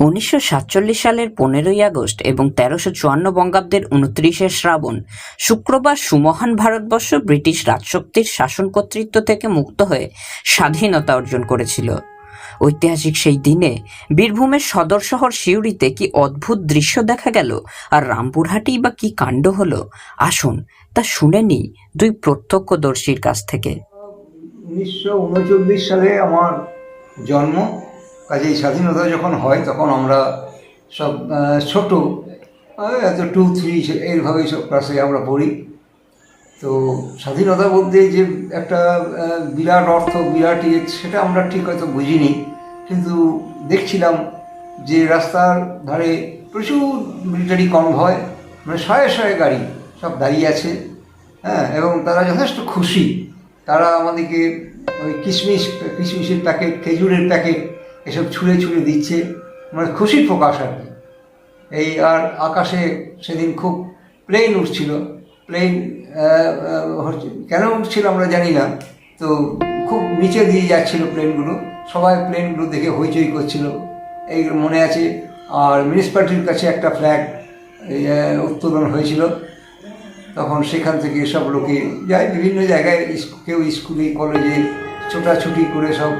উনিশশো সাতচল্লিশ সালের পনেরোই আগস্ট এবং তেরোশো চুয়ান্ন বঙ্গাব্দের উনত্রিশে শ্রাবণ, শুক্রবার সুমহান ভারতবর্ষ ব্রিটিশ রাজশক্তির শাসন কর্তৃত্ব থেকে মুক্ত হয়ে স্বাধীনতা অর্জন করেছিল। ঐতিহাসিক সেই দিনে বীরভূমের সদর শহর সিউড়িতে কি অদ্ভুত দৃশ্য দেখা গেল আর রামপুরহাটি বা কি কাণ্ড হলো? আসুন তা শুনে নি দুই প্রত্যক্ষদর্শীর কাছ থেকে। উনিশশো উনচল্লিশ সালে আমার জন্ম। কাজেই স্বাধীনতা যখন হয়, তখন আমরা সব ছোট এত টু থ্রি এইভাবেই সব ক্লাসে আমরা পড়ি। তো স্বাধীনতা বলতে যে একটা বিরাট অর্থ, বিরাট ইয়ে সেটা আমরা ঠিক হয়তো বুঝিনি। কিন্তু দেখছিলাম যে রাস্তার ধারে প্রচুর মিলিটারি কম কনভয় মানে শয়ে শয়ে গাড়ি সব দাঁড়িয়ে আছে হ্যাঁ এবং তারা যথেষ্ট খুশি। তারা আমাদেরকে ওই কিশমিশ কিশমিশের প্যাকেট খেজুরের প্যাকেট এসব ছুঁড়ে ছুঁড়ে দিচ্ছে। মানে খুশি প্রকাশ আর কি। এই আর আকাশে সেদিন খুব প্লেন উঠছিল প্লেন কেন উঠছিল আমরা জানি না। তো খুব নিচে দিয়ে যাচ্ছিল প্লেনগুলো সবাই প্লেনগুলো দেখে হইচই করছিল। এই মনে আছে, আর মিউনিসিপ্যালিটির কাছে একটা ফ্ল্যাগ উত্তোলন হয়েছিল। তখন সেখান থেকে সব লোকে যায় বিভিন্ন জায়গায় কেউ স্কুলে, কলেজে ছোটাছুটি করে সব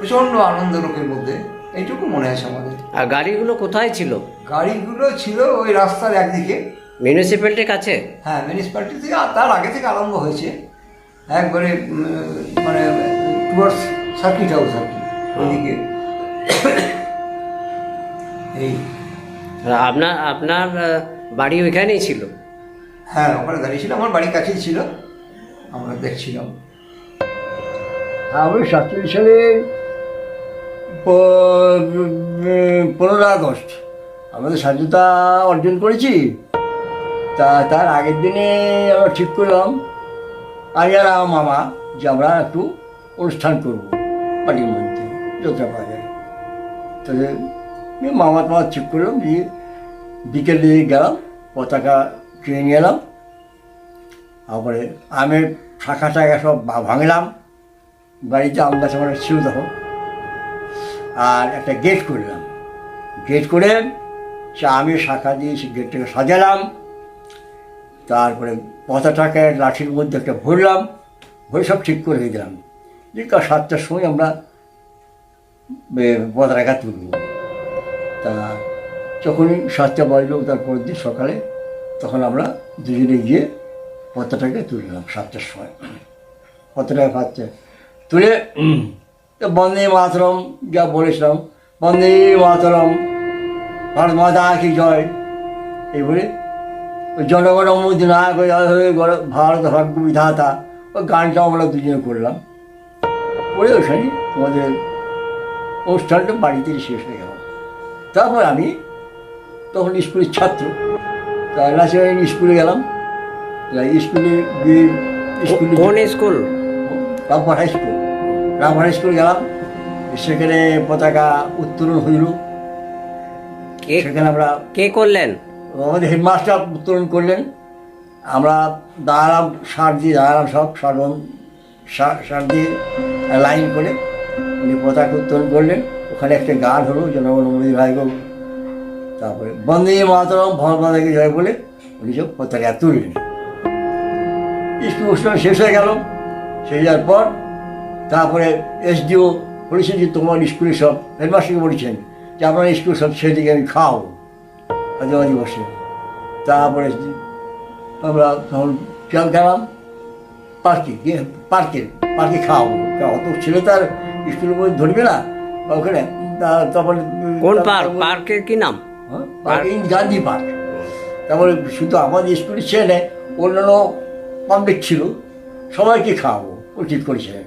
প্রচণ্ড আনন্দ লোকের মধ্যে। এইটুকু মনে আছে আমাদের। আর গাড়িগুলো কোথায় ছিল? গাড়িগুলো ছিল ওই রাস্তার একদিকে। মিউনিসিপ্যালিটির কাছে? হ্যাঁ মিউনিসিপ্যালিটি থেকে আর তার আগে থেকে আরম্ভ হয়েছে। একবারে মানে টুয়ার্ডস সার্কিট হাউস আর কি ওইদিকে এই। আপনার আপনার বাড়ি ওইখানেই ছিল? হ্যাঁ ওখানে দাঁড়িয়ে ছিল আমার বাড়ির কাছেই ছিল। আমরা দেখছিলাম। আমি সাতচল্লিশ সালে পনেরো আগস্ট। আমাদের স্বাধীনতা অর্জন করেছি। তা, তার আগের দিনে আমরা ঠিক করলাম আমি আর আমার মামা, যে আমরা একটু অনুষ্ঠান করব বাড়ির মধ্যে, যতটা পাওয়া যায়। তাহলে এই মামা তোমার ঠিক করলাম যে বিকেল গেলাম, পতাকা কিনে নিয়ে এলাম। তারপরে আমের শাখা টাখা সব ভাঙলাম। বাড়িতে আম গাছ ছিল তখন। আর একটা গেট করলাম গেট করে সে আমের শাখা দিয়ে সে গেটটাকে সাজালাম। তারপরে পতাটাকে লাঠির মধ্যে একটা ভরলাম। ভরে সব ঠিক করে দিলাম। যে সাতটার সময় আমরা পতাকা তুলব। তা যখনই সাতটা বাজলো তারপর দিন সকালে তখন আমরা দুজনে গিয়ে পতাটাকে তুললাম সাতটার সময়। পতাকা পাচ্ছে তুলে বন্দে মাতরম যা বলেছিলাম। বন্দে মাতরম ভারত মাতা কি জয়? এই বলে ওই জনগণ মধ্যে না করে ভারত ভাগ্য বিধাতা ওই গানটাও আমরা দুজনে করলাম। করে ওখানে তোমাদের অনুষ্ঠানটা বাড়িতে শেষ হয়ে গেল। তারপর আমি তখন স্কুলের ছাত্র তা নাচে স্কুলে গেলাম। স্কুলে গিয়ে স্কুলে school? Rampur high school. High school গেলাম সেখানে পতাকা উত্তোলন হইল। কে সেখানে আমরা কে করলেন? আমাদের হেডমাস্টার উত্তোলন করলেন। আমরা দাঁড়ালাম সার দিয়ে দাঁড়ালাম সব সারবন সার দিয়ে লাইন করে উনি পতাকা উত্তোলন করলেন। ওখানে একটা গান হলো জনগণ মোদী ভাই তারপরে বন্দে মাতরম মাতাকে জয় বলে উনি সব পতাকা তুললেন। স্কুল শেষ হয়ে গেল। শেষ যাওয়ার পর তারপরে এসডিও বলেছেন যে তোমার স্কুলে সব হেডমাস্টারকে বলেছেন যে আপনার স্কুল সব সেদিকে আমি খাও। আজেবাজি বসে তারপরে আমরা তখন খেয়াল গেলাম পার্কে গিয়ে পার্কে পার্কে খাওয়াবো অত ছেলে তার স্কুলের মধ্যে ধরবে না ওখানে। তারপরে কোন পার্ক? পার্কের কি নাম? হ্যাঁ, গান্ধী পার্ক। তারপরে শুধু আমাদের স্কুলের ছেলে অন্যান্য পাবলিক ছিল সবাইকে খাওয়াবো। ও ঠিক করেছিলেন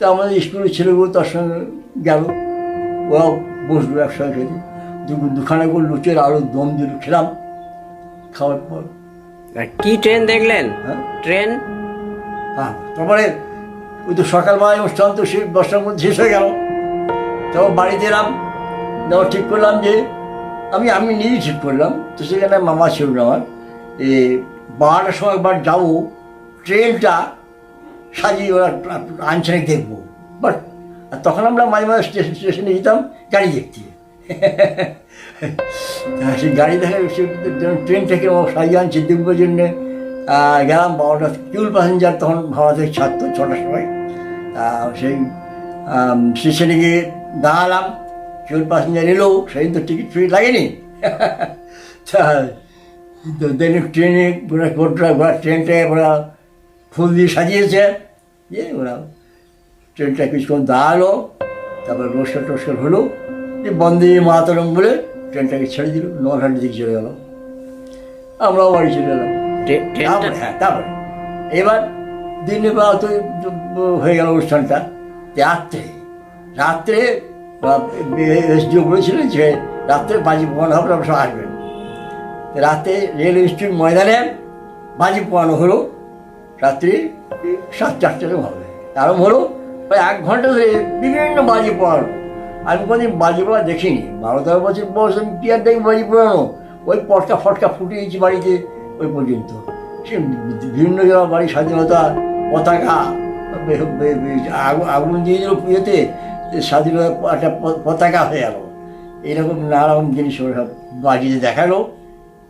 তা আমাদের স্কুলের ছেলেগুলো তার সঙ্গে গেল। ওরাও বসল একসঙ্গে খেতে। দু- দুখানা করে লুচের আরও দম দিল খেলাম। খাওয়ার পর। কি ট্রেন দেখলেন? হ্যাঁ। ট্রেন হ্যাঁ তারপরে ওই তো সকালবেলায় অনুষ্ঠান তো সেই দশটার মধ্যে শেষ হয়ে গেল। তারপর বাড়িতে এলাম। তারপর ঠিক করলাম যে আমি আমি নিজেই ঠিক করলাম। তো সেখানে মামা ছিল আমার। এ বারোটার সময় একবার যাব। ট্রেনটা সাজিয়ে ওরা আনছে নাকি দেখব। বাট তখন আমরা মাঝে মাঝে স্টেশন স্টেশনে যেতাম, গাড়ি দেখতে। সেই গাড়ি দেখে ট্রেন থেকে ও সাইজান সিদ্দিকপুরের জন্যে গেলাম বারোটা কিউল প্যাসেঞ্জার তখন ভাড়া থেকে ছাড়তো ছটার সময়। সেই স্টেশনে গিয়ে দাঁড়ালাম কিউল প্যাসেঞ্জার এলো সেই তো টিকিট ফ্রি লাগেনি। তা ট্রেনে ওরা গোটা ওরা ট্রেনটাকে ওরা ফুল দিয়ে সাজিয়েছে। ইয়ে ওরা ট্রেনটা কিছুক্ষণ দাঁড়াল তারপর রোস্টার টোস্টার হলো। দিয়ে বন্দে মাতরম বলে ট্রেনটাকে ছেড়ে দিল নঘাটের দিকে চলে গেল। আমরাও বাড়ি চলে এলাম। তারপরে হ্যাঁ তারপরে। এবার দিনে বেলা তো হয়ে গেল অনুষ্ঠানটা। রাত্রে রাত্রে এসডিও বলেছিলেন যে রাত্রে বাজি পোয়ানো হবে আপনারা সব আসবেন। রাতে রেল স্টেশন ময়দানে বাজি পোয়ানো হলো। রাত্রি সাত চারটার হবে। আরম্ভ হলো প্রায় এক ঘণ্টা ধরে বিভিন্ন বাজি পড়ানো। আমি কোনোদিন বাজি পড়া দেখিনি। বারো তেরো বছর বয়স আমি কি আর দেখি বাজি পোড়ানো? ওই পটকা ফটকা ফুটিয়েছি বাড়িতে ওই পর্যন্ত। সে বিভিন্ন জায়গা বাড়ির স্বাধীনতা পতাকা আগুন দিয়ে দিল পুজোতে স্বাধীনতা একটা পতাকা হয়ে গেল। এইরকম নানা রকম জিনিস ওরা বাজিতে দেখাল।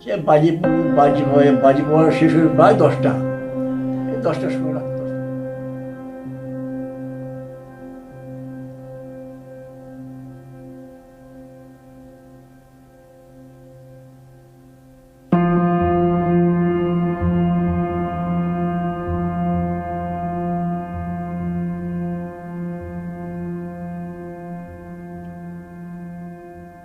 সে বাজি বাজি বাজি পড়া শেষ হয়ে প্রায় দশটা। এই দশটার সময় রাত।